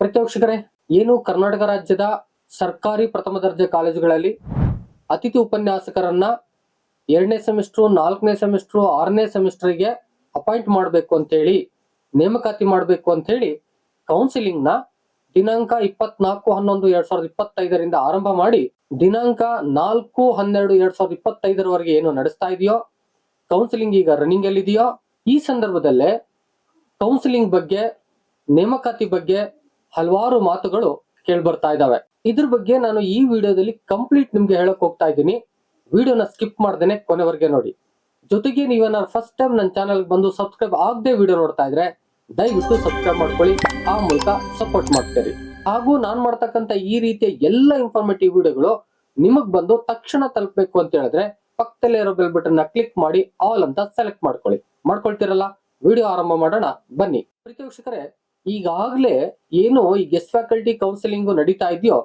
ಪ್ರತಿಪಕ್ಷಕರೇ ಏನು ಕರ್ನಾಟಕ ರಾಜ್ಯದ ಸರ್ಕಾರಿ ಪ್ರಥಮ ದರ್ಜೆ ಕಾಲೇಜುಗಳಲ್ಲಿ ಅತಿಥಿ ಉಪನ್ಯಾಸಕರನ್ನ ಎರಡನೇ ಸೆಮಿಸ್ಟ್ರು, ನಾಲ್ಕನೇ ಸೆಮಿಸ್ಟ್ರು, ಆರನೇ ಸೆಮಿಸ್ಟರ್ಗೆ ಅಪಾಯಿಂಟ್ ಮಾಡಬೇಕು ಅಂತೇಳಿ, ನೇಮಕಾತಿ ಮಾಡಬೇಕು ಅಂತ ಹೇಳಿ ಕೌನ್ಸಿಲಿಂಗ್ನ ದಿನಾಂಕ ಇಪ್ಪತ್ನಾಲ್ಕು, ಹನ್ನೊಂದು, ಎರಡ್ ಸಾವಿರದ ಇಪ್ಪತ್ತೈದರಿಂದ ಆರಂಭ ಮಾಡಿ ದಿನಾಂಕ ನಾಲ್ಕು, ಹನ್ನೆರಡು, ಎರಡ್ ಸಾವಿರದ ಇಪ್ಪತ್ತೈದರವರೆಗೆ ಏನು ನಡೆಸ್ತಾ ಇದೆಯೋ, ಕೌನ್ಸಿಲಿಂಗ್ ಈಗ ರನ್ನಿಂಗ್ ಅಲ್ಲಿದೆಯೋ, ಈ ಸಂದರ್ಭದಲ್ಲೇ ಕೌನ್ಸಿಲಿಂಗ್ ಬಗ್ಗೆ, ನೇಮಕಾತಿ ಬಗ್ಗೆ ಹಲವಾರು ಮಾತುಗಳು ಕೇಳ್ಬರ್ತಾ ಇದಾವೆ ಇದ್ರ ಬಗ್ಗೆ ನಾನು ಈ ವಿಡಿಯೋದಲ್ಲಿ ಕಂಪ್ಲೀಟ್ ನಿಮ್ಗೆ ಹೇಳಕ್ ಹೋಗ್ತಾ ಇದ್ದೀನಿ. ವಿಡಿಯೋನ ಸ್ಕಿಪ್ ಮಾಡ್ದೇನೆ ಕೊನೆವರೆಗೆ ನೋಡಿ. ಜೊತೆಗೆ ನೀವೇನಾದ್ರು ಫಸ್ಟ್ ಟೈಮ್ ನನ್ನ ಚಾನಲ್ ಬಂದು ಸಬ್ಸ್ಕ್ರೈಬ್ ಆಗದೆ ವಿಡಿಯೋ ನೋಡ್ತಾ ಇದ್ರೆ ದಯವಿಟ್ಟು ಸಬ್ಸ್ಕ್ರೈಬ್ ಮಾಡ್ಕೊಳ್ಳಿ, ಆ ಮೂಲಕ ಸಪೋರ್ಟ್ ಮಾಡ್ತೀರಿ. ಹಾಗೂ ನಾನ್ ಮಾಡ್ತಕ್ಕಂಥ ಈ ರೀತಿಯ ಎಲ್ಲ ಇನ್ಫಾರ್ಮೇಟಿವ್ ವಿಡಿಯೋಗಳು ನಿಮಗ್ ಬಂದು ತಕ್ಷಣ ತಲುಪಬೇಕು ಅಂತ ಹೇಳಿದ್ರೆ ಪಕ್ಕದಲ್ಲೇ ಇರೋ ಬೆಲ್ ಬಟನ್ ಕ್ಲಿಕ್ ಮಾಡಿ ಆಲ್ ಅಂತ ಸೆಲೆಕ್ಟ್ ಮಾಡ್ಕೊಳ್ಳಿ. ಮಾಡ್ಕೊಳ್ತಿರಲ್ಲ? ವಿಡಿಯೋ ಆರಂಭ ಮಾಡೋಣ, ಬನ್ನಿ. ಪ್ರೀತಿ ವೀಕ್ಷಕರೇ ಈಗಾಗಲೇ ಏನು ಈ ಗೆಸ್ಟ್ ಫ್ಯಾಕಲ್ಟಿ ಕೌನ್ಸಿಲಿಂಗು ನಡೀತಾ ಇದೆಯೋ,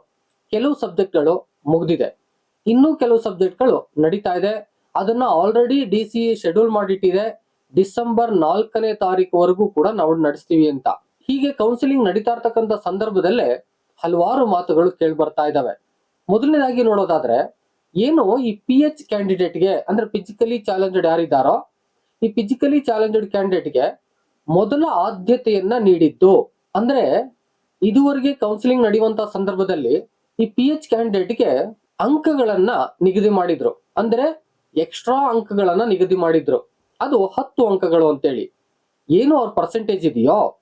ಕೆಲವು ಸಬ್ಜೆಕ್ಟ್ಗಳು ಮುಗ್ದಿದೆ. ಇನ್ನೂ ಕೆಲವು ಸಬ್ಜೆಕ್ಟ್ಗಳು ನಡೀತಾ ಇದೆ. ಅದನ್ನ ಆಲ್ರೆಡಿ ಡಿ ಸಿ ಶೆಡ್ಯೂಲ್ ಮಾಡಿಟ್ಟಿದೆ. ಡಿಸೆಂಬರ್ ನಾಲ್ಕನೇ ತಾರೀಕುವರೆಗೂ ಕೂಡ ನಾವು ನಡೆಸ್ತೀವಿ ಅಂತ. ಹೀಗೆ ಕೌನ್ಸಿಲಿಂಗ್ ನಡೀತಾ ಇರ್ತಕ್ಕಂಥ ಸಂದರ್ಭದಲ್ಲೇ ಹಲವಾರು ಮಾತುಗಳು ಕೇಳಿ ಬರ್ತಾ ಇದಾವೆ. ಮೊದಲನೇದಾಗಿ ನೋಡೋದಾದ್ರೆ, ಏನು ಈ ಪಿ ಎಚ್ ಕ್ಯಾಂಡಿಡೇಟ್ಗೆ ಅಂದ್ರೆ ಫಿಸಿಕಲಿ ಚಾಲೆಂಜ್ಡ್ ಯಾರಿದ್ದಾರೋ, ಈ ಫಿಸಿಕಲಿ ಚಾಲೆಂಜ್ಡ್ ಕ್ಯಾಂಡಿಡೇಟ್ಗೆ ಮೊದಲ ಆದ್ಯತೆಯನ್ನ ನೀಡಿದ್ದು. ಅಂದ್ರೆ ಇದುವರೆಗೆ ಕೌನ್ಸಿಲಿಂಗ್ ನಡೆಯುವಂತ ಸಂದರ್ಭದಲ್ಲಿ ಈ ಪಿ ಎಚ್ ಕ್ಯಾಂಡಿಡೇಟ್ಗೆ ಅಂಕಗಳನ್ನ ನಿಗದಿ ಮಾಡಿದ್ರು. ಅಂದ್ರೆ ಎಕ್ಸ್ಟ್ರಾ ಅಂಕಗಳನ್ನ ನಿಗದಿ ಮಾಡಿದ್ರು. ಅದು ಹತ್ತು ಅಂಕಗಳು ಅಂತೇಳಿ. ಏನು ಅವ್ರ ಪರ್ಸೆಂಟೇಜ್ ಇದೆಯೋ,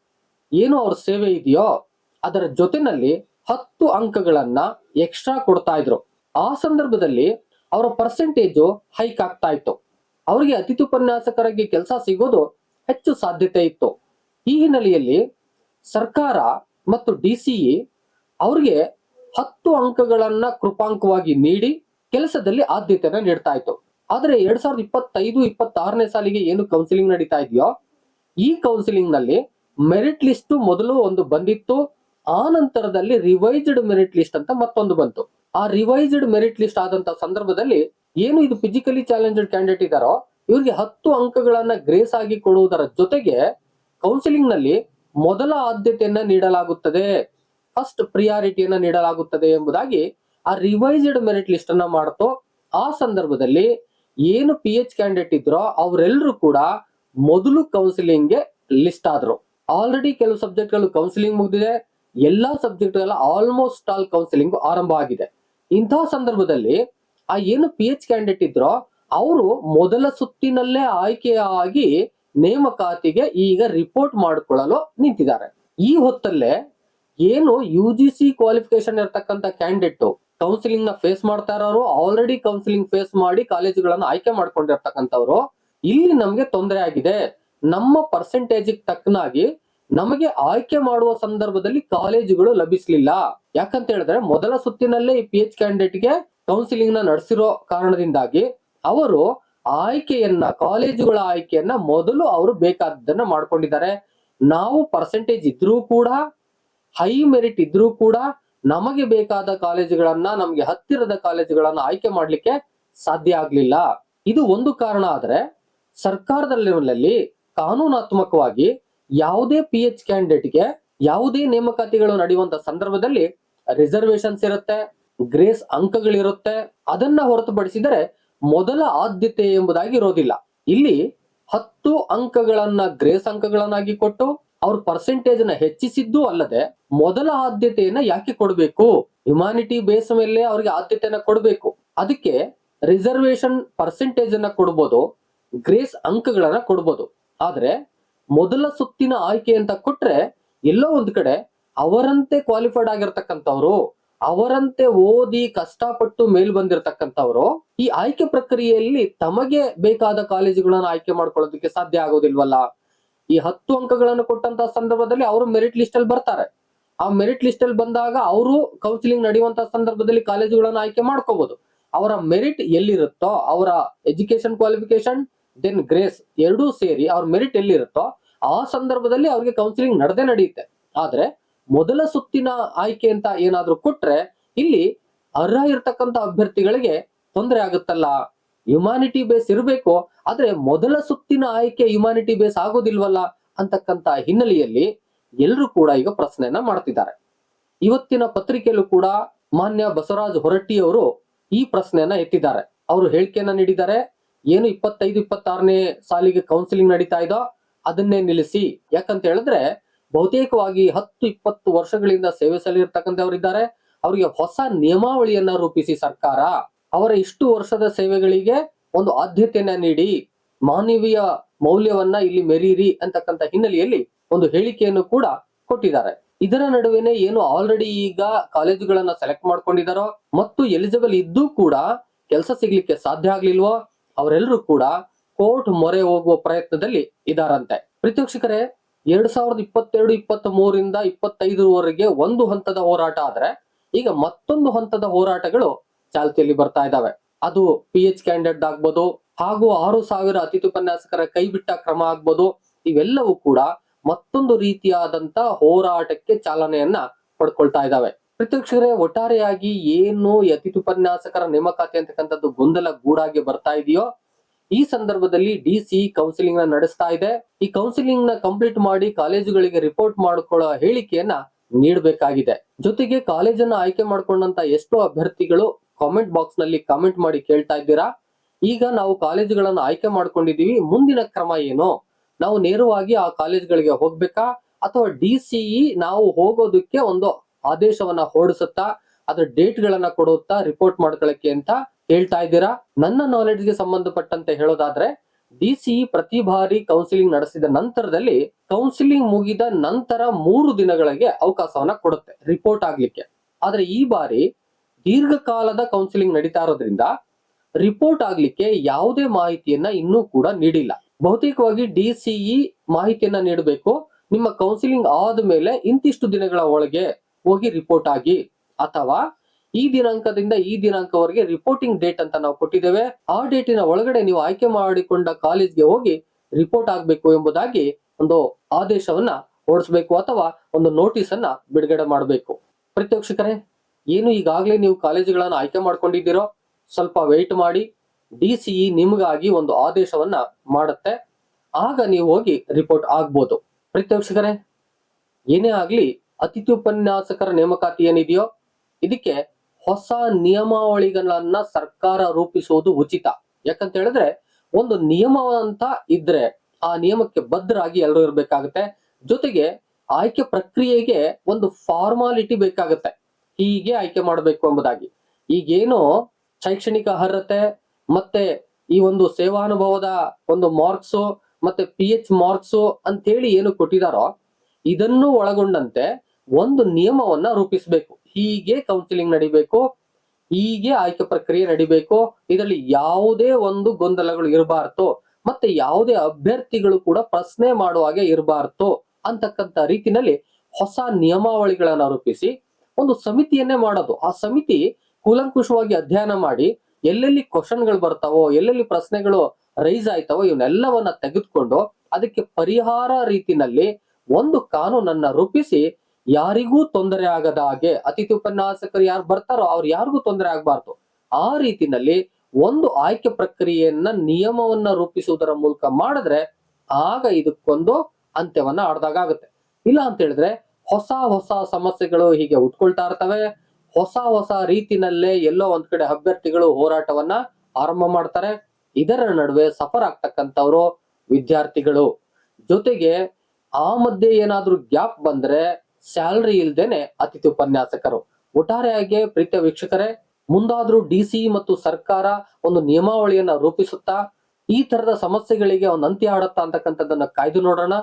ಏನು ಅವ್ರ ಸೇವೆ ಇದೆಯೋ, ಅದರ ಜೊತೆನಲ್ಲಿ ಹತ್ತು ಅಂಕಗಳನ್ನ ಎಕ್ಸ್ಟ್ರಾ ಕೊಡ್ತಾ ಇದ್ರು. ಆ ಸಂದರ್ಭದಲ್ಲಿ ಅವರ ಪರ್ಸೆಂಟೇಜು ಹೈಕ್ ಆಗ್ತಾ ಇತ್ತು. ಅವರಿಗೆ ಅತಿಥಿ ಉಪನ್ಯಾಸಕರಾಗಿ ಕೆಲಸ ಸಿಗೋದು ಹೆಚ್ಚು ಸಾಧ್ಯತೆ ಇತ್ತು. ಈ ಹಿನ್ನೆಲೆಯಲ್ಲಿ ಸರ್ಕಾರ ಮತ್ತು ಡಿ ಸಿಇ ಅವ್ರಿಗೆ ಹತ್ತು ಅಂಕಗಳನ್ನ ಕೃಪಾಂಕವಾಗಿ ನೀಡಿ ಕೆಲಸದಲ್ಲಿ ಆದ್ಯತೆಯನ್ನು ನೀಡ್ತಾ ಇತ್ತು. ಆದ್ರೆ ಎರಡ್ ಸಾವಿರದ ಇಪ್ಪತ್ತೈದು, ಇಪ್ಪತ್ತಾರನೇ ಸಾಲಿಗೆ ಏನು ಕೌನ್ಸಿಲಿಂಗ್ ನಡೀತಾ ಇದೆಯೋ, ಈ ಕೌನ್ಸಿಲಿಂಗ್ನಲ್ಲಿ ಮೆರಿಟ್ ಲಿಸ್ಟ್ ಮೊದಲು ಒಂದು ಬಂದಿತ್ತು. ಆ ನಂತರದಲ್ಲಿ ರಿವೈಸ್ಡ್ ಮೆರಿಟ್ ಲಿಸ್ಟ್ ಅಂತ ಮತ್ತೊಂದು ಬಂತು. ಆ ರಿವೈಸ್ಡ್ ಮೆರಿಟ್ ಲಿಸ್ಟ್ ಆದಂತ ಸಂದರ್ಭದಲ್ಲಿ ಏನು ಇದು ಫಿಸಿಕಲಿ ಚಾಲೆಂಜ್ಡ್ ಕ್ಯಾಂಡಿಡೇಟ್ ಇದಾರೋ ಇವ್ರಿಗೆ ಹತ್ತು ಅಂಕಗಳನ್ನ ಗ್ರೇಸ್ ಆಗಿ ಕೊಡುವುದರ ಜೊತೆಗೆ ಕೌನ್ಸಿಲಿಂಗ್ನಲ್ಲಿ ಮೊದಲ ಆದ್ಯತೆಯನ್ನ ನೀಡಲಾಗುತ್ತದೆ. ಫಸ್ಟ್ ಪ್ರಿಯಾರಿಟಿಯನ್ನ ನೀಡಲಾಗುತ್ತದೆ ಎಂಬುದಾಗಿ ಆ ರಿವೈಸ್ಡ್ ಮೆರಿಟ್ ಲಿಸ್ಟ್ ಅನ್ನ ಮಾಡ್ತೋ, ಆ ಸಂದರ್ಭದಲ್ಲಿ ಏನು ಪಿ ಎಚ್ ಕ್ಯಾಂಡಿಡೇಟ್ ಇದ್ರೋ ಅವರೆಲ್ಲರೂ ಕೂಡ ಮೊದಲು ಕೌನ್ಸಿಲಿಂಗ್ಗೆ ಲಿಸ್ಟ್ ಆದ್ರು. ಆಲ್ರೆಡಿ ಕೆಲವು ಸಬ್ಜೆಕ್ಟ್ಗಳು ಕೌನ್ಸಿಲಿಂಗ್ ಮುಗಿದಿದೆ, ಎಲ್ಲಾ ಸಬ್ಜೆಕ್ಟ್ಗಳ ಆಲ್ಮೋಸ್ಟ್ ಆಲ್ ಕೌನ್ಸಿಲಿಂಗ್ ಆರಂಭ ಆಗಿದೆ. ಇಂತಹ ಸಂದರ್ಭದಲ್ಲಿ ಆ ಏನು ಪಿ ಎಚ್ ಕ್ಯಾಂಡಿಡೇಟ್ ಇದ್ರೋ ಅವರು ಮೊದಲ ಸುತ್ತಿನಲ್ಲೇ ಆಯ್ಕೆಯಾಗಿ ನೇಮಕಾತಿಗೆ ಈಗ ರಿಪೋರ್ಟ್ ಮಾಡಿಕೊಳ್ಳಲು ನಿಂತಿದ್ದಾರೆ. ಈ ಹೊತ್ತಲ್ಲೇ ಏನು ಯು ಜಿ ಸಿ ಕ್ವಾಲಿಫಿಕೇಶನ್ ಇರ್ತಕ್ಕಂಥ ಕ್ಯಾಂಡಿಡೇಟ್ ಕೌನ್ಸಿಲಿಂಗ್ನ ಫೇಸ್ ಮಾಡ್ತಾ ಇರೋರು ಆಲ್ರೆಡಿ ಕೌನ್ಸಿಲಿಂಗ್ ಫೇಸ್ ಮಾಡಿ ಕಾಲೇಜುಗಳನ್ನು ಆಯ್ಕೆ ಮಾಡ್ಕೊಂಡಿರ್ತಕ್ಕಂಥವ್ರು, ಇಲ್ಲಿ ನಮ್ಗೆ ತೊಂದರೆ ಆಗಿದೆ. ನಮ್ಮ ಪರ್ಸೆಂಟೇಜ್ ತಕ್ಕನಾಗಿ ನಮಗೆ ಆಯ್ಕೆ ಮಾಡುವ ಸಂದರ್ಭದಲ್ಲಿ ಕಾಲೇಜುಗಳು ಲಭಿಸಲಿಲ್ಲ. ಯಾಕಂತ ಹೇಳಿದ್ರೆ ಮೊದಲ ಸುತ್ತಿನಲ್ಲೇ ಈ ಪಿ ಎಚ್ ಕ್ಯಾಂಡಿಡೇಟ್ಗೆ ಕೌನ್ಸಿಲಿಂಗ್ನ ನಡೆಸಿರೋ ಕಾರಣದಿಂದಾಗಿ ಅವರು ಆಯ್ಕೆಯನ್ನ, ಕಾಲೇಜುಗಳ ಆಯ್ಕೆಯನ್ನ ಮೊದಲು ಅವರು ಬೇಕಾದದನ್ನ ಮಾಡ್ಕೊಂಡಿದ್ದಾರೆ. ನಾವು ಪರ್ಸೆಂಟೇಜ್ ಇದ್ರೂ ಕೂಡ ಹೈ ಮೆರಿಟ್ ಇದ್ರೂ ಕೂಡ ನಮಗೆ ಬೇಕಾದ ಕಾಲೇಜುಗಳನ್ನ, ನಮಗೆ ಹತ್ತಿರದ ಕಾಲೇಜುಗಳನ್ನ ಆಯ್ಕೆ ಮಾಡ್ಲಿಕ್ಕೆ ಸಾಧ್ಯ ಆಗ್ಲಿಲ್ಲ. ಇದು ಒಂದು ಕಾರಣ ಆದ್ರೆ, ಸರ್ಕಾರದ ಲೆವೆಲಲ್ಲಿ ಕಾನೂನಾತ್ಮಕವಾಗಿ ಯಾವುದೇ ಪಿ ಎಚ್ ಕ್ಯಾಂಡಿಡೇಟ್ಗೆ ಯಾವುದೇ ನೇಮಕಾತಿಗಳು ನಡೆಯುವಂತ ಸಂದರ್ಭದಲ್ಲಿ ರಿಸರ್ವೇಶನ್ಸ್ ಇರುತ್ತೆ ಗ್ರೇಸ್ ಅಂಕಗಳಿರುತ್ತೆ. ಅದನ್ನ ಹೊರತುಪಡಿಸಿದರೆ ಮೊದಲ ಆದ್ಯತೆ ಎಂಬುದಾಗಿ ಇರೋದಿಲ್ಲ. ಇಲ್ಲಿ ಹತ್ತು ಅಂಕಗಳನ್ನ ಗ್ರೇಸ್ ಅಂಕಗಳನ್ನಾಗಿ ಕೊಟ್ಟು ಅವ್ರ ಪರ್ಸೆಂಟೇಜ್ನ ಹೆಚ್ಚಿಸಿದ್ದು ಅಲ್ಲದೆ ಮೊದಲ ಆದ್ಯತೆಯನ್ನ ಯಾಕೆ ಕೊಡಬೇಕು? ಹ್ಯುಮಾನಿಟಿ ಬೇಸ್ ಮೇಲೆ ಅವ್ರಿಗೆ ಆದ್ಯತೆಯನ್ನ ಕೊಡಬೇಕು. ಅದಕ್ಕೆ ರಿಸರ್ವೇಶನ್ ಪರ್ಸೆಂಟೇಜ್ ಅನ್ನ ಕೊಡ್ಬೋದು ಗ್ರೇಸ್ ಅಂಕಗಳನ್ನ ಕೊಡ್ಬೋದು. ಆದ್ರೆ ಮೊದಲ ಸುತ್ತಿನ ಆಯ್ಕೆ ಅಂತ ಕೊಟ್ರೆ ಎಲ್ಲೋ ಒಂದ್ ಕಡೆ ಅವರಂತೆ ಕ್ವಾಲಿಫೈಡ್ ಆಗಿರ್ತಕ್ಕಂಥವ್ರು ಅವರಂತೆ ಓದಿ ಕಷ್ಟಪಟ್ಟು ಮೇಲ್ ಬಂದಿರತಕ್ಕಂಥವ್ರು, ಈ ಆಯ್ಕೆ ಪ್ರಕ್ರಿಯೆಯಲ್ಲಿ ತಮಗೆ ಬೇಕಾದ ಕಾಲೇಜುಗಳನ್ನ ಆಯ್ಕೆ ಮಾಡ್ಕೊಳ್ಳೋದಕ್ಕೆ ಸಾಧ್ಯ ಆಗೋದಿಲ್ವಲ್ಲ? ಈ ಹತ್ತು ಅಂಕಗಳನ್ನು ಕೊಟ್ಟಂತ ಸಂದರ್ಭದಲ್ಲಿ ಅವರು ಮೆರಿಟ್ ಲಿಸ್ಟ್ ಅಲ್ಲಿ ಬರ್ತಾರೆ. ಆ ಮೆರಿಟ್ ಲಿಸ್ಟ್ ಅಲ್ಲಿ ಬಂದಾಗ ಅವರು ಕೌನ್ಸಿಲಿಂಗ್ ನಡೆಯುವಂತ ಸಂದರ್ಭದಲ್ಲಿ ಕಾಲೇಜುಗಳನ್ನ ಆಯ್ಕೆ ಮಾಡ್ಕೋಬಹುದು ಅವರ ಮೆರಿಟ್ ಎಲ್ಲಿರುತ್ತೋ, ಅವರ ಎಜುಕೇಶನ್ ಕ್ವಾಲಿಫಿಕೇಶನ್ ದೆನ್ ಗ್ರೇಸ್ ಎರಡೂ ಸೇರಿ ಅವ್ರ ಮೆರಿಟ್ ಎಲ್ಲಿರುತ್ತೋ, ಆ ಸಂದರ್ಭದಲ್ಲಿ ಅವ್ರಿಗೆ ಕೌನ್ಸಿಲಿಂಗ್ ನಡೆದೇ ನಡೆಯುತ್ತೆ. ಆದ್ರೆ ಮೊದಲ ಸುತ್ತಿನ ಆಯ್ಕೆ ಅಂತ ಏನಾದ್ರೂ ಕೊಟ್ರೆ ಇಲ್ಲಿ ಅರ್ಹ ಇರ್ತಕ್ಕಂಥ ಅಭ್ಯರ್ಥಿಗಳಿಗೆ ತೊಂದರೆ ಆಗುತ್ತಲ್ಲ. ಹ್ಯುಮಾನಿಟಿ ಬೇಸ್ ಇರಬೇಕು, ಆದ್ರೆ ಮೊದಲ ಸುತ್ತಿನ ಆಯ್ಕೆ ಹ್ಯುಮಾನಿಟಿ ಬೇಸ್ ಆಗೋದಿಲ್ವಲ್ಲ ಅಂತಕ್ಕಂತ ಹಿನ್ನೆಲೆಯಲ್ಲಿ ಎಲ್ಲರೂ ಕೂಡ ಈಗ ಪ್ರಶ್ನೆಯನ್ನ ಮಾಡ್ತಿದ್ದಾರೆ. ಇವತ್ತಿನ ಪತ್ರಿಕೆಯಲ್ಲೂ ಕೂಡ ಮಾನ್ಯ ಬಸವರಾಜ್ ಹೊರಟ್ಟಿಯವರು ಈ ಪ್ರಶ್ನೆಯನ್ನ ಎತ್ತಿದ್ದಾರೆ. ಅವರು ಹೇಳಿಕೆಯನ್ನ ನೀಡಿದ್ದಾರೆ. ಏನು ಇಪ್ಪತ್ತೈದು ಇಪ್ಪತ್ತಾರನೇ ಸಾಲಿಗೆ ಕೌನ್ಸಿಲಿಂಗ್ ನಡೀತಾ ಇದೋ ಅದನ್ನೇ ನಿಲ್ಲಿಸಿ. ಯಾಕಂತ ಹೇಳಿದ್ರೆ ಬಹುತೇಕವಾಗಿ ಹತ್ತು ಇಪ್ಪತ್ತು ವರ್ಷಗಳಿಂದ ಸೇವೆ ಸಲ್ಲಿರ್ತಕ್ಕಂಥವರಿದ್ದಾರೆ ಅವರಿಗೆ ಹೊಸ ನಿಯಮಾವಳಿಯನ್ನ ರೂಪಿಸಿ ಸರ್ಕಾರ. ಅವರ ಇಷ್ಟು ವರ್ಷದ ಸೇವೆಗಳಿಗೆ ಒಂದು ಆದ್ಯತೆಯನ್ನ ನೀಡಿ, ಮಾನವೀಯ ಮೌಲ್ಯವನ್ನ ಇಲ್ಲಿ ಮೆರೀರಿ ಅಂತಕ್ಕಂಥ ಹಿನ್ನೆಲೆಯಲ್ಲಿ ಒಂದು ಹೇಳಿಕೆಯನ್ನು ಕೂಡ ಕೊಟ್ಟಿದ್ದಾರೆ. ಇದರ ನಡುವೆನೆ ಏನು ಆಲ್ರೆಡಿ ಈಗ ಕಾಲೇಜುಗಳನ್ನ ಸೆಲೆಕ್ಟ್ ಮಾಡ್ಕೊಂಡಿದಾರೋ ಮತ್ತು ಎಲಿಜಿಬಲ್ ಇದ್ದು ಕೂಡ ಕೆಲಸ ಸಿಗ್ಲಿಕ್ಕೆ ಸಾಧ್ಯ ಆಗ್ಲಿಲ್ವೋ, ಅವರೆಲ್ಲರೂ ಕೂಡ ಕೋರ್ಟ್ ಮೊರೆ ಹೋಗುವ ಪ್ರಯತ್ನದಲ್ಲಿ ಇದಾರಂತೆ. ಪ್ರೀತಿವೀಕ್ಷಕರೇ ಎರಡ್ ಸಾವಿರದ ಇಪ್ಪತ್ತೆರಡು ಇಪ್ಪತ್ತ್ ಮೂರಿಂದ ಇಪ್ಪತ್ತೈದರವರೆಗೆ ಒಂದು ಹಂತದ ಹೋರಾಟ ಆದ್ರೆ ಈಗ ಮತ್ತೊಂದು ಹಂತದ ಹೋರಾಟಗಳು ಚಾಲ್ತಿಯಲ್ಲಿ ಬರ್ತಾ ಇದಾವೆ. ಅದು ಪಿ ಎಚ್ ಕ್ಯಾಂಡಿಡೇಟ್ ಆಗ್ಬೋದು, ಹಾಗೂ ಆರು ಸಾವಿರ ಅತಿಥಿ ಉಪನ್ಯಾಸಕರ ಕೈ ಬಿಟ್ಟ ಕ್ರಮ ಆಗ್ಬೋದು, ಇವೆಲ್ಲವೂ ಕೂಡ ಮತ್ತೊಂದು ರೀತಿಯಾದಂತ ಹೋರಾಟಕ್ಕೆ ಚಾಲನೆಯನ್ನ ಪಡ್ಕೊಳ್ತಾ ಇದಾವೆ. ಪ್ರತ್ಯಕ್ಷರೇ, ಒಟ್ಟಾರೆಯಾಗಿ ಏನು ಅತಿಥಿ ಉಪನ್ಯಾಸಕರ ನೇಮಕಾತಿ ಅಂತಕ್ಕಂಥದ್ದು ಗೊಂದಲ ಗೂಡಾಗಿ ಬರ್ತಾ ಇದೆಯೋ ಈ ಸಂದರ್ಭದಲ್ಲಿ ಡಿ ಸಿ ಕೌನ್ಸಿಲಿಂಗ್ನ ನಡೆಸ್ತಾ ಇದೆ. ಈ ಕೌನ್ಸಿಲಿಂಗ್ನ ಕಂಪ್ಲೀಟ್ ಮಾಡಿ ಕಾಲೇಜುಗಳಿಗೆ ರಿಪೋರ್ಟ್ ಮಾಡ್ಕೊಳ್ಳೋ ಹೇಳಿಕೆಯನ್ನ ನೀಡಬೇಕಾಗಿದೆ. ಜೊತೆಗೆ ಕಾಲೇಜನ್ನ ಆಯ್ಕೆ ಮಾಡ್ಕೊಂಡಂತ ಎಷ್ಟೋ ಅಭ್ಯರ್ಥಿಗಳು ಕಾಮೆಂಟ್ ಬಾಕ್ಸ್ನಲ್ಲಿ ಕಾಮೆಂಟ್ ಮಾಡಿ ಕೇಳ್ತಾ ಇದ್ದೀರಾ? ಈಗ ನಾವು ಕಾಲೇಜುಗಳನ್ನ ಆಯ್ಕೆ ಮಾಡ್ಕೊಂಡಿದೀವಿ ಮುಂದಿನ ಕ್ರಮ ಏನು? ನಾವು ನೇರವಾಗಿ ಆ ಕಾಲೇಜುಗಳಿಗೆ ಹೋಗ್ಬೇಕಾ? ಅಥವಾ ಡಿ ಸಿಇ ನಾವು ಹೋಗೋದಕ್ಕೆ ಒಂದು ಆದೇಶವನ್ನ ಹೊರಡಿಸುತ್ತಾ, ಅದರ ಡೇಟ್ ಗಳನ್ನ ಕೊಡುತ್ತಾ ರಿಪೋರ್ಟ್ ಮಾಡ್ಕೊಳಕ್ಕೆ ಅಂತ ಹೇಳ್ತಾ ಇದ್ದೀರಾ? ನನ್ನ ನಾಲೆಡ್ಜ್ಗೆ ಸಂಬಂಧಪಟ್ಟಂತೆ ಹೇಳೋದಾದ್ರೆ ಡಿ ಸಿ ಪ್ರತಿ ಬಾರಿ ಕೌನ್ಸಿಲಿಂಗ್ ನಡೆಸಿದ ನಂತರದಲ್ಲಿ ಕೌನ್ಸಿಲಿಂಗ್ ಮುಗಿದ ನಂತರ ಮೂರು ದಿನಗಳಿಗೆ ಅವಕಾಶವನ್ನ ಕೊಡುತ್ತೆ ರಿಪೋರ್ಟ್ ಆಗ್ಲಿಕ್ಕೆ. ಆದ್ರೆ ಈ ಬಾರಿ ದೀರ್ಘಕಾಲದ ಕೌನ್ಸಿಲಿಂಗ್ ನಡೀತಾ ಇರೋದ್ರಿಂದ ರಿಪೋರ್ಟ್ ಆಗ್ಲಿಕ್ಕೆ ಯಾವುದೇ ಮಾಹಿತಿಯನ್ನ ಇನ್ನೂ ಕೂಡ ನೀಡಿಲ್ಲ. ಬಹುತೇಕವಾಗಿ ಡಿ ಸಿಇ ಮಾಹಿತಿಯನ್ನ ನೀಡಬೇಕು, ನಿಮ್ಮ ಕೌನ್ಸಿಲಿಂಗ್ ಆದ ಮೇಲೆ ಇಂತಿಷ್ಟು ದಿನಗಳ ಒಳಗೆ ಹೋಗಿ ರಿಪೋರ್ಟ್ ಆಗಿ, ಅಥವಾ ಈ ದಿನಾಂಕದಿಂದ ಈ ದಿನಾಂಕವರೆಗೆ ರಿಪೋರ್ಟಿಂಗ್ ಡೇಟ್ ಅಂತ ನಾವು ಕೊಟ್ಟಿದ್ದೇವೆ. ಆ ಡೇಟಿನ ಒಳಗಡೆ ನೀವು ಆಯ್ಕೆ ಮಾಡಿಕೊಂಡ ಕಾಲೇಜ್ಗೆ ಹೋಗಿ ರಿಪೋರ್ಟ್ ಆಗಬೇಕು ಎಂಬುದಾಗಿ ಒಂದು ಆದೇಶವನ್ನ ಹೊರಡಿಸಬೇಕು ಅಥವಾ ಒಂದು ನೋಟಿಸ್ ಅನ್ನ ಬಿಡುಗಡೆ ಮಾಡಬೇಕು. ಪ್ರತ್ಯಕ್ಷಕರೇ, ಏನು ಈಗಾಗಲೇ ನೀವು ಕಾಲೇಜುಗಳನ್ನ ಆಯ್ಕೆ ಮಾಡ್ಕೊಂಡಿದ್ದೀರೋ ಸ್ವಲ್ಪ ವೆಯ್ಟ್ ಮಾಡಿ. ಡಿ ಸಿಇ ನಿಮಗಾಗಿ ಒಂದು ಆದೇಶವನ್ನ ಮಾಡುತ್ತೆ. ಆಗ ನೀವು ಹೋಗಿ ರಿಪೋರ್ಟ್ ಆಗ್ಬೋದು. ಪ್ರತ್ಯಕ್ಷಕರೇ, ಏನೇ ಆಗ್ಲಿ ಅತಿಥಿ ಉಪನ್ಯಾಸಕರ ನೇಮಕಾತಿ ಏನಿದೆಯೋ, ಇದಕ್ಕೆ ಹೊಸ ನಿಯಮಾವಳಿಗಳನ್ನ ಸರ್ಕಾರ ರೂಪಿಸುವುದು ಉಚಿತ. ಯಾಕಂತ ಹೇಳಿದ್ರೆ, ಒಂದು ನಿಯಮ ಅಂತ ಇದ್ರೆ ಆ ನಿಯಮಕ್ಕೆ ಬದ್ಧರಾಗಿ ಎಲ್ಲರೂ ಇರ್ಬೇಕಾಗತ್ತೆ. ಜೊತೆಗೆ ಆಯ್ಕೆ ಪ್ರಕ್ರಿಯೆಗೆ ಒಂದು ಫಾರ್ಮಾಲಿಟಿ ಬೇಕಾಗತ್ತೆ. ಹೀಗೆ ಆಯ್ಕೆ ಮಾಡಬೇಕು ಎಂಬುದಾಗಿ. ಈಗೇನು ಶೈಕ್ಷಣಿಕ ಅರ್ಹತೆ, ಮತ್ತೆ ಈ ಒಂದು ಸೇವಾನುಭವದ ಒಂದು ಮಾರ್ಕ್ಸು, ಮತ್ತೆ ಪಿ ಎಚ್ ಮಾರ್ಕ್ಸು ಅಂತೇಳಿ ಏನು ಕೊಟ್ಟಿದಾರೋ, ಇದನ್ನು ಒಳಗೊಂಡಂತೆ ಒಂದು ನಿಯಮವನ್ನ ರೂಪಿಸಬೇಕು. ಹೀಗೆ ಕೌನ್ಸಿಲಿಂಗ್ ನಡಿಬೇಕು, ಹೀಗೆ ಆಯ್ಕೆ ಪ್ರಕ್ರಿಯೆ ನಡಿಬೇಕು, ಇದರಲ್ಲಿ ಯಾವುದೇ ಒಂದು ಗೊಂದಲಗಳು ಇರಬಾರ್ದು, ಮತ್ತೆ ಯಾವುದೇ ಅಭ್ಯರ್ಥಿಗಳು ಕೂಡ ಪ್ರಶ್ನೆ ಮಾಡುವ ಹಾಗೆ ಇರಬಾರ್ದು ಅಂತಕ್ಕಂತ ರೀತಿನಲ್ಲಿ ಹೊಸ ನಿಯಮಾವಳಿಗಳನ್ನ ರೂಪಿಸಿ ಒಂದು ಸಮಿತಿಯನ್ನೇ ಮಾಡೋದು. ಆ ಸಮಿತಿ ಕೂಲಂಕುಷವಾಗಿ ಅಧ್ಯಯನ ಮಾಡಿ ಎಲ್ಲೆಲ್ಲಿ ಕ್ವಶನ್ಗಳು ಬರ್ತಾವೋ, ಎಲ್ಲೆಲ್ಲಿ ಪ್ರಶ್ನೆಗಳು ರೈಸ್ ಆಯ್ತಾವೋ ಇವನ್ನೆಲ್ಲವನ್ನ ತೆಗೆದುಕೊಂಡು ಅದಕ್ಕೆ ಪರಿಹಾರ ರೀತಿನಲ್ಲಿ ಒಂದು ಕಾನೂನನ್ನ ರೂಪಿಸಿ ಯಾರಿಗೂ ತೊಂದರೆ ಆಗದ ಹಾಗೆ ಅತಿಥಿ ಉಪನ್ಯಾಸಕರು ಯಾರು ಬರ್ತಾರೋ ಅವ್ರು ಯಾರಿಗೂ ತೊಂದರೆ ಆಗಬಾರ್ದು. ಆ ರೀತಿನಲ್ಲಿ ಒಂದು ಆಯ್ಕೆ ಪ್ರಕ್ರಿಯೆಯನ್ನ ನಿಯಮವನ್ನ ರೂಪಿಸುವುದರ ಮೂಲಕ ಮಾಡಿದ್ರೆ ಆಗ ಇದಕ್ಕೊಂದು ಅಂತ್ಯವನ್ನ ಆಡ್ದಾಗ ಆಗುತ್ತೆ. ಇಲ್ಲ ಅಂತ ಹೇಳಿದ್ರೆ ಹೊಸ ಹೊಸ ಸಮಸ್ಯೆಗಳು ಹೀಗೆ ಉಟ್ಕೊಳ್ತಾ ಇರ್ತವೆ. ಹೊಸ ಹೊಸ ರೀತಿನಲ್ಲೇ ಎಲ್ಲೋ ಒಂದ್ ಕಡೆ ಅಭ್ಯರ್ಥಿಗಳು ಹೋರಾಟವನ್ನ ಆರಂಭ ಮಾಡ್ತಾರೆ. ಇದರ ನಡುವೆ ಸಫರ್ ಆಗ್ತಕ್ಕಂಥವ್ರು ವಿದ್ಯಾರ್ಥಿಗಳು. ಜೊತೆಗೆ ಆ ಮಧ್ಯೆ ಏನಾದ್ರೂ ಗ್ಯಾಪ್ ಬಂದ್ರೆ ಸ್ಯಾಲರಿ ಇಲ್ದೇನೆ ಅತಿಥಿ ಉಪನ್ಯಾಸಕರು. ಒಟ್ಟಾರೆಯಾಗಿ ಪ್ರೀತಿಯ ವೀಕ್ಷಕರೇ, ಮುಂದಾದ್ರೂ ಡಿಸಿ ಮತ್ತು ಸರ್ಕಾರ ಒಂದು ನಿಯಮಾವಳಿಯನ್ನ ರೂಪಿಸುತ್ತಾ, ಈ ತರದ ಸಮಸ್ಯೆಗಳಿಗೆ ಒಂದು ಅಂತ್ಯ ಹಾಡುತ್ತಾ ಅಂತಕ್ಕಂಥದ್ದನ್ನ ಕಾಯ್ದು ನೋಡೋಣ.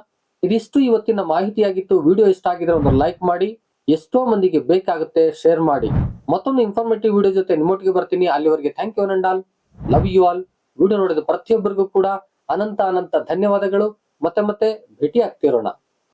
ಇದಿಷ್ಟು ಇವತ್ತಿನ ಮಾಹಿತಿಯಾಗಿತ್ತು. ವಿಡಿಯೋ ಇಷ್ಟ ಆಗಿದ್ರೆ ಒಂದು ಲೈಕ್ ಮಾಡಿ, ಎಷ್ಟೋ ಮಂದಿಗೆ ಬೇಕಾಗುತ್ತೆ ಶೇರ್ ಮಾಡಿ. ಮತ್ತೊಂದು ಇನ್ಫಾರ್ಮೇಟಿವ್ ವಿಡಿಯೋ ಜೊತೆ ನಿಮ್ಮೊಟ್ಟಿಗೆ ಬರ್ತೀನಿ. ಅಲ್ಲಿವರೆಗೆ ಥ್ಯಾಂಕ್ ಯು ನಂಡಾಲ್ ಲವ್ ಯು ಆಲ್ ವಿಡಿಯೋ ನೋಡಿದ ಪ್ರತಿಯೊಬ್ಬರಿಗೂ ಕೂಡ ಅನಂತ ಅನಂತ ಧನ್ಯವಾದಗಳು. ಮತ್ತೆ ಮತ್ತೆ ಭೇಟಿ ಆಗ್ತಿರೋಣ